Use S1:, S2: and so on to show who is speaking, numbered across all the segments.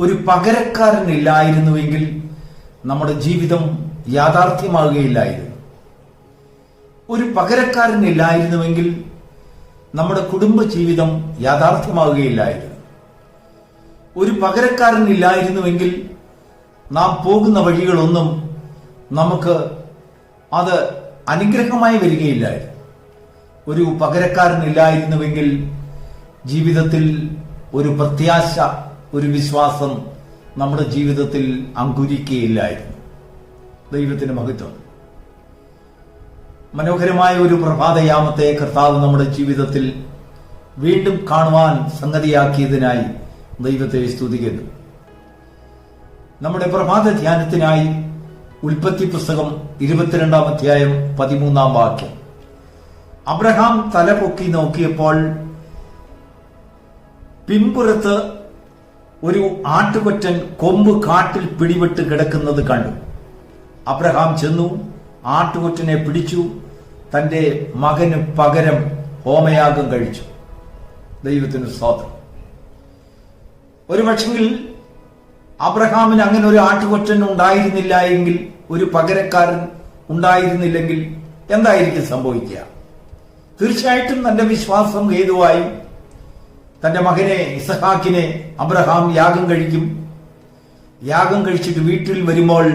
S1: ഒരു പകരക്കാരൻ ഇല്ലായിരുന്നുവെങ്കിൽ നമ്മുടെ ജീവിതം യാഥാർത്ഥ്യമാകുകയില്ലായിരുന്നു. ഒരു പകരക്കാരൻ ഇല്ലായിരുന്നുവെങ്കിൽ നമ്മുടെ കുടുംബ ജീവിതം യാഥാർത്ഥ്യമാകുകയില്ലായിരുന്നു. ഒരു പകരക്കാരൻ ഇല്ലായിരുന്നുവെങ്കിൽ നാം പോകുന്ന വഴികളൊന്നും നമുക്ക് അത് അനുഗ്രഹമായി വരികയില്ലായിരുന്നു. ഒരു പകരക്കാരൻ ഇല്ലായിരുന്നുവെങ്കിൽ ജീവിതത്തിൽ ഒരു പ്രത്യാശ ഒരു വിശ്വാസം നമ്മുടെ ജീവിതത്തിൽ അങ്കുരിക്കുകയില്ലായിരുന്നു. ദൈവത്തിന് മഹത്വം. മനോഹരമായ ഒരു പ്രഭാതയാമത്തെ കർത്താവ് നമ്മുടെ ജീവിതത്തിൽ വീണ്ടും കാണുവാൻ സംഗതിയാക്കിയതിനായി ദൈവത്തെ സ്തുതിക്കുന്നു. നമ്മുടെ പ്രഭാത ധ്യാനത്തിനായി ഉൽപ്പത്തി പുസ്തകം ഇരുപത്തിരണ്ടാം അധ്യായം പതിമൂന്നാം വാക്യം. അബ്രഹാം തലപൊക്കി നോക്കിയപ്പോൾ പിമ്പുറത്ത് ഒരു ആട്ടുകൊറ്റൻ കൊമ്പ് കാട്ടിൽ പിടിവിട്ട് കിടക്കുന്നത് കണ്ടു. അബ്രഹാം ചെന്നു ആട്ടുകൊറ്റനെ പിടിച്ചു തന്റെ മകന് പകരം ഹോമയാഗം കഴിച്ചു. ദൈവത്തിന് സ്വാതന്ത്ര്യം ഒരു പക്ഷെങ്കിൽ അബ്രഹാമിന് അങ്ങനെ ഒരു ആട്ടുകൊറ്റൻ ഉണ്ടായിരുന്നില്ല എങ്കിൽ ഒരു പകരക്കാരൻ ഉണ്ടായിരുന്നില്ലെങ്കിൽ എന്തായിരിക്കും സംഭവിക്കുക? തീർച്ചയായിട്ടും തന്റെ വിശ്വാസം ഹേതുവായി തന്റെ മകനെ ഇസഹാക്കിനെ അബ്രഹാം യാഗം കഴിക്കും. യാഗം കഴിച്ചിട്ട് വീട്ടിൽ വരുമ്പോൾ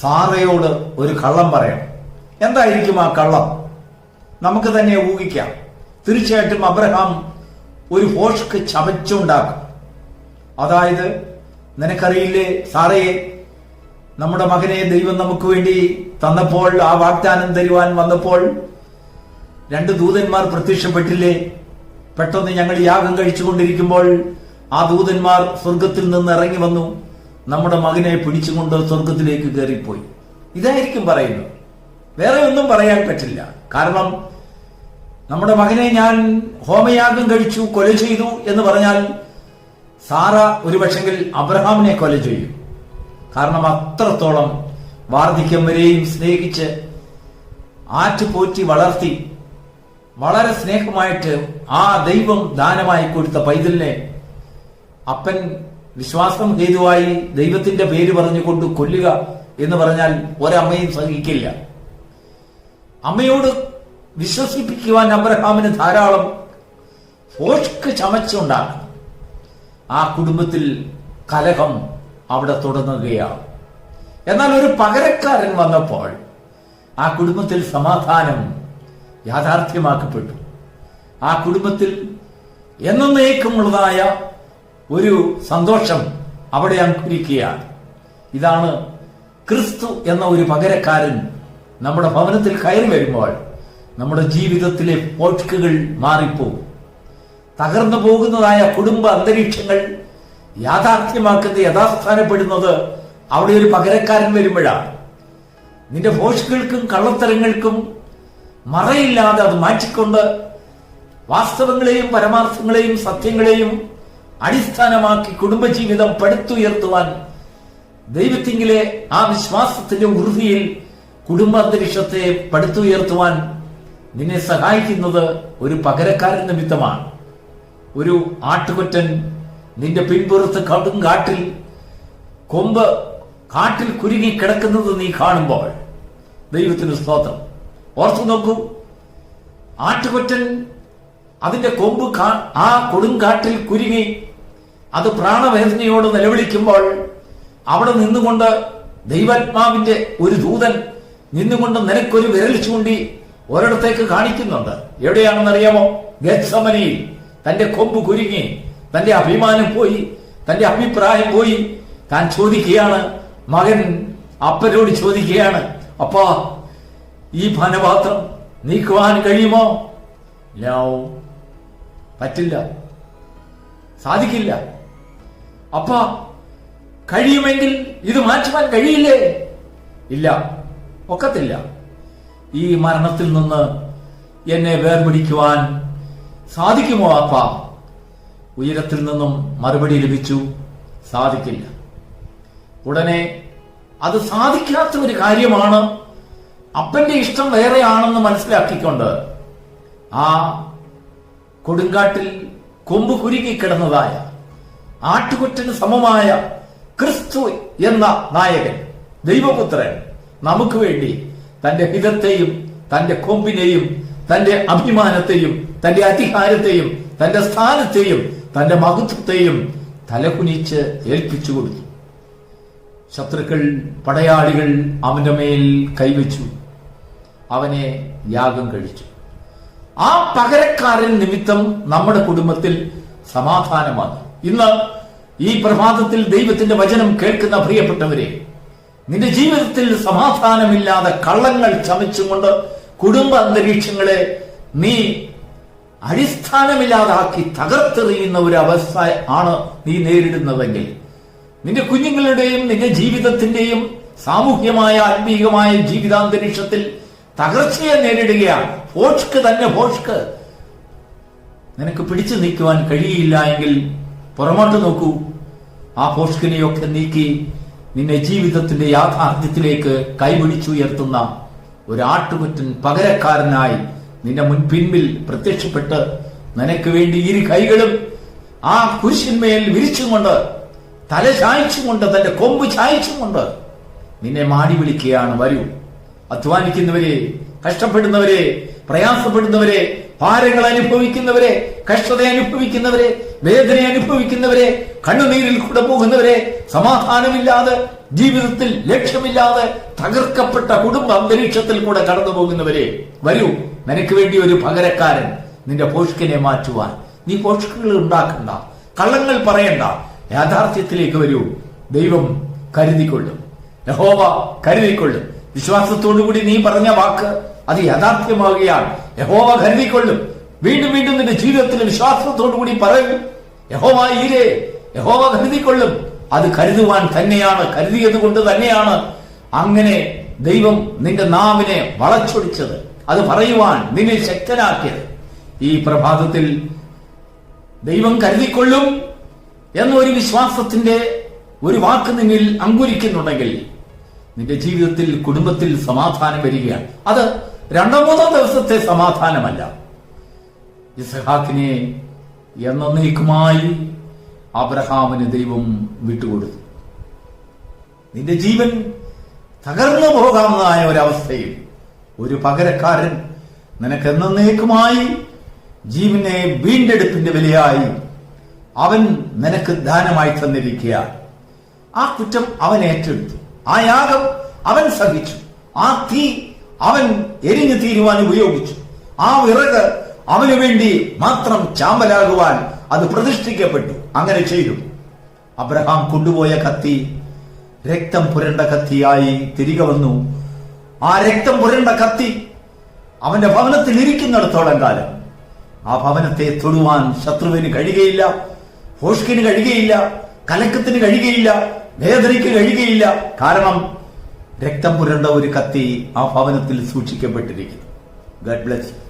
S1: സാറയോട് ഒരു കള്ളം പറയണം. എന്തായിരിക്കും ആ കള്ളം? നമുക്ക് തന്നെ ഊഹിക്കാം. തീർച്ചയായിട്ടും അബ്രഹാം ഒരു ഹോഷ്ക്ക് ചവച്ചുണ്ടാക്കും. അതായത് നിനക്കറിയില്ലേ സാറയെ നമ്മുടെ മകനെ ദൈവം നമുക്ക് വേണ്ടി തന്നപ്പോൾ ആ വാഗ്ദാനം തരുവാൻ വന്നപ്പോൾ രണ്ട് ദൂതന്മാർ പ്രത്യക്ഷപ്പെട്ടില്ലേ? പെട്ടെന്ന് ഞങ്ങൾ യാഗം കഴിച്ചുകൊണ്ടിരിക്കുമ്പോൾ ആ ദൂതന്മാർ സ്വർഗത്തിൽ നിന്ന് ഇറങ്ങി വന്നു. നമ്മുടെ മകനെ പിടിച്ചുകൊണ്ട് സ്വർഗത്തിലേക്ക് കയറിപ്പോയി. ഇതായിരിക്കും പറയുന്നത്. വേറെ ഒന്നും പറയാൻ പറ്റില്ല. കാരണം നമ്മുടെ മകനെ ഞാൻ ഹോമയാഗം കഴിച്ചു കൊല ചെയ്തു എന്ന് പറഞ്ഞാൽ സാറ ഒരു പക്ഷെങ്കിൽ അബ്രഹാമിനെ കൊല ചെയ്യും. കാരണം അത്രത്തോളം വാർദ്ധക്യം വരെയും സ്നേഹിച്ച് ആറ്റുപോറ്റി വളർത്തി വളരെ സ്നേഹമായിട്ട് ആ ദൈവം ദാനമായി കൊടുത്ത പൈതലിനെ അപ്പൻ വിശ്വാസം ഹേതുവായി ദൈവത്തിന്റെ പേര് പറഞ്ഞുകൊണ്ട് കൊല്ലുക എന്ന് പറഞ്ഞാൽ ഒരമ്മയും സഹിക്കില്ല. അമ്മയോട് വിശ്വസിപ്പിക്കുവാൻ അബ്രഹാമിന് ധാരാളം ഫോഷ്ക്ക് ചമച്ചുണ്ടാണ് ആ കുടുംബത്തിൽ കലഹം അവിടെ തുടങ്ങുകയാണ്. എന്നാൽ ഒരു പകരക്കാരൻ വന്നപ്പോൾ ആ കുടുംബത്തിൽ സമാധാനം യാഥാർത്ഥ്യമാക്കപ്പെട്ടു. ആ കുടുംബത്തിൽ എന്നേക്കുമുള്ളതായ ഒരു സന്തോഷം അവിടെ അങ്കുരിക്കുകയാണ്. ഇതാണ് ക്രിസ്തു എന്ന ഒരു പകരക്കാരൻ നമ്മുടെ ഭവനത്തിൽ കയറി വരുമ്പോൾ നമ്മുടെ ജീവിതത്തിലെ പോഷ്കുകൾ മാറിപ്പോകും. തകർന്നു പോകുന്നതായ കുടുംബ അന്തരീക്ഷങ്ങൾ യാഥാർത്ഥ്യമാക്കുന്ന യഥാസ്ഥാനപ്പെടുന്നത് അവിടെ ഒരു പകരക്കാരൻ വരുമ്പോഴാണ്. നിന്റെ പോഷ്കുകൾക്കും കള്ളത്തരങ്ങൾക്കും മറയില്ലാതെ അത് മാറ്റിക്കൊണ്ട് വാസ്തവങ്ങളെയും പരമാർത്ഥങ്ങളെയും സത്യങ്ങളെയും അടിസ്ഥാനമാക്കി കുടുംബജീവിതം പടുത്തുയർത്തുവാൻ ദൈവത്തിങ്കിലെ ആ വിശ്വാസത്തിന്റെ ഉറുതിയിൽ കുടുംബാന്തരീക്ഷത്തെ പടുത്തുയർത്തുവാൻ നിന്നെ സഹായിക്കുന്നത് ഒരു പകരക്കാരൻ നിമിത്തമാണ്. ഒരു ആട്ടുകൊറ്റൻ നിന്റെ പിൻപുറത്ത് കടും കാട്ടിൽ കൊമ്പ് കാട്ടിൽ കുരുങ്ങി കിടക്കുന്നത് നീ കാണുമ്പോൾ ദൈവത്തിന് സ്തോത്രം. ഓർത്തു നോക്കൂ. ആട്ടുകൊറ്റൻ അതിന്റെ കൊമ്പ് ആ കൊടുങ്കാട്ടിൽ കുരുങ്ങി അത് പ്രാണവേദനയോട് നിലവിളിക്കുമ്പോൾ അവിടെ നിന്നുകൊണ്ട് ദൈവാത്മാവിന്റെ ഒരു ദൂതൻ നിന്നുകൊണ്ട് നിനക്കൊരു വിരൽ ചൂണ്ടി ഒരിടത്തേക്ക് കാണിക്കുന്നുണ്ട്. എവിടെയാണെന്നറിയാമോ? ഗത്സമനിയിൽ തന്റെ കൊമ്പ് കുരുങ്ങി. തന്റെ അഭിമാനം പോയി. തന്റെ അഭിപ്രായം പോയി. താൻ ചോദിക്കുകയാണ് മകൻ അപ്പനോട് ചോദിക്കുകയാണ് അപ്പാ ഈ പാനപാത്രം നീക്കുവാൻ കഴിയുമോ? നോ പറ്റില്ല. സാധിക്കില്ല. അപ്പ കഴിയുമെങ്കിൽ ഇത് മാറ്റുവാൻ കഴിയില്ലേ? ഇല്ല. ഒക്കത്തില്ല. ഈ മരണത്തിൽ നിന്ന് എന്നെ വേർപിടിക്കുവാൻ സാധിക്കുമോ അപ്പ? ഉയരത്തിൽ നിന്നും മറുപടി ലഭിച്ചു. സാധിക്കില്ല. ഉടനെ അത് സാധിക്കാത്ത ഒരു കാര്യമാണ് അപ്പന്റെ ഇഷ്ടം വേറെയാണെന്ന് മനസ്സിലാക്കിക്കൊണ്ട് ആ കൊടുങ്കാട്ടിൽ കൊമ്പ് കുരുങ്ങി കിടന്നതായ ആട്ടുകുറ്റന് സമമായ ക്രിസ്തു എന്ന നായകൻ ദൈവപുത്രൻ നമുക്ക് വേണ്ടി തന്റെ ഹിതത്തെയും തന്റെ കൊമ്പിനെയും തന്റെ അഭിമാനത്തെയും തന്റെ അധികാരത്തെയും തന്റെ സ്ഥാനത്തെയും തന്റെ മഹത്വത്തെയും തലകുനിച്ച് ഏൽപ്പിച്ചു കൊടുത്തു. ശത്രുക്കൾ പടയാളികൾ അവന്റെ മേൽ കൈവച്ചു. അവനെ യാഗം കഴിച്ചു. ആ പകരക്കാരൻ നിമിത്തം നമ്മുടെ കുടുംബത്തിൽ സമാധാനമാണ് ഇന്ന് ഈ പ്രഭാതത്തിൽ ദൈവത്തിന്റെ വചനം കേൾക്കുന്ന പ്രിയപ്പെട്ടവരെ നിന്റെ ജീവിതത്തിൽ സമാധാനമില്ലാതെ കള്ളങ്ങൾ ചമച്ചുകൊണ്ട് കുടുംബ അന്തരീക്ഷങ്ങളെ നീ അടിസ്ഥാനമില്ലാതാക്കി തകർത്തെറിയുന്ന ഒരു അവസ്ഥ ആണ് നീ നേരിടുന്നതെങ്കിൽ നിന്റെ കുഞ്ഞുങ്ങളുടെയും നിന്റെ ജീവിതത്തിന്റെയും സാമൂഹ്യമായ ആത്മീയമായ ജീവിതാന്തരീക്ഷത്തിൽ തകർച്ചയെ നേരിടുകയാണ് ഫോഷ്ക്ക് തന്നെ ഫോഷ്ക്ക് നിനക്ക് പിടിച്ചു നീക്കുവാൻ കഴിയില്ല എങ്കിൽ പുറമോട്ട് നോക്കൂ. ആ ഭോഷ്കിനെയൊക്കെ നീക്കി നിന്നെ ജീവിതത്തിന്റെ യാഥാർത്ഥ്യത്തിലേക്ക് കൈപിടിച്ചുയർത്തുന്ന ഒരു ആട്ടുകുറ്റൻ പകരക്കാരനായി നിന്റെ മുൻപിൻപിൽ പ്രത്യക്ഷപ്പെട്ട് നിനക്ക് വേണ്ടി ഇരു കൈകളും ആ കുരിശിന്മേൽ വിരിച്ചുകൊണ്ട് തല ചായച്ചുകൊണ്ട് തന്റെ കൊമ്പ് ചായച്ചുകൊണ്ട് നിന്നെ മാടി വിളിക്കുകയാണ്. വരൂ. അധ്വാനിക്കുന്നവരെ കഷ്ടപ്പെടുന്നവരെ പ്രയാസപ്പെടുന്നവരെ ഭാരങ്ങൾ അനുഭവിക്കുന്നവരെ കഷ്ടത അനുഭവിക്കുന്നവരെ വേദന അനുഭവിക്കുന്നവരെ കണ്ണുനീരിൽ കൂടെ പോകുന്നവരെ സമാധാനമില്ലാതെ ജീവിതത്തിൽ ലക്ഷ്യമില്ലാതെ തകർക്കപ്പെട്ട കുടുംബ അന്തരീക്ഷത്തിൽ കൂടെ കടന്നു പോകുന്നവരെ വരൂ നിനക്ക് വേണ്ടി ഒരു പകരക്കാരൻ നിന്റെ പോഷ്കിനെ മാറ്റുവാൻ. നീ പോഷ്കുകൾ ഉണ്ടാക്കണ്ട കള്ളങ്ങൾ പറയണ്ട യാഥാർത്ഥ്യത്തിലേക്ക് വരൂ. ദൈവം കരുതിക്കൊള്ളും. യഹോവ കരുതിക്കൊള്ളും. വിശ്വാസത്തോടുകൂടി നീ പറഞ്ഞ വാക്ക് അത് യാഥാർത്ഥ്യമാകുകയാണ്. യഹോവ കരുതിക്കൊള്ളും. വീണ്ടും വീണ്ടും നിന്റെ ജീവിതത്തിൽ വിശ്വാസത്തോടു കൂടി പറയും. യഹോവ ഈരേ യഹോവ കരുതിക്കൊള്ളും. അത് കരുതുവാൻ തന്നെയാണ് കരുതിയത് കൊണ്ട് തന്നെയാണ് അങ്ങനെ ദൈവം നിന്റെ നാവിനെ വളച്ചൊടിച്ചത്. അത് പറയുവാൻ നിന്നെ ശക്തനാക്കിയത്. ഈ പ്രഭാതത്തിൽ ദൈവം കരുതിക്കൊള്ളും എന്നൊരു വിശ്വാസത്തിന്റെ ഒരു വാക്ക് നിന്നിൽ അങ്കുരിക്കുന്നുണ്ടെങ്കിൽ നിന്റെ ജീവിതത്തിൽ കുടുംബത്തിൽ സമാധാനം വരികയാണ്. അത് രണ്ടോ മൂന്നോ ദിവസത്തെ സമാധാനമല്ല. ഇസഹാക്കിനെ എന്നേക്കുമായി അബ്രഹാമിന് ദൈവം വിട്ടുകൊടുത്തു. നിന്റെ ജീവൻ തകർന്നു പോകാവുന്നതായ ഒരവസ്ഥയിൽ ഒരു പകരക്കാരൻ നിനക്ക് എന്നേക്കുമായി ജീവനെ വീണ്ടെടുപ്പിന്റെ വിലയായി അവൻ നിനക്ക് ദാനമായി തന്നിരിക്കുക ആ കുറ്റം അവൻ ഏറ്റെടുത്തു. ആ യാഗം അവൻ സഹിച്ചു. ആ തീ അവൻ എരിഞ്ഞു തീരുവാൻ ഉപയോഗിച്ചു. ആ വിറക് അവന് വേണ്ടി മാത്രം ചാമ്പലാകുവാൻ അത് പ്രതിഷ്ഠിക്കപ്പെട്ടു. അങ്ങനെ ചെയ്തു. അബ്രഹാം കൊണ്ടുപോയ കത്തി രക്തം പുരണ്ട കത്തിയായി തിരികെ വന്നു. ആ രക്തം പുരണ്ട കത്തി അവന്റെ ഭവനത്തിൽ ഇരിക്കുന്നിടത്തോളം കാലം. ആ ഭവനത്തെ തൊടുവാൻ ശത്രുവിന് കഴിയുകയില്ല ഹോഷ്കിന് കഴിയുകയില്ല. കലക്കത്തിന് കഴിയുകയില്ല വേദനയ്ക്ക് കഴിയുകയില്ല. കാരണം രക്തം പുരണ്ട ഒരു കത്തി ആ ഭവനത്തിൽ സൂക്ഷിക്കപ്പെട്ടിരിക്കുന്നു. ഗഡ് ബ്ലസ്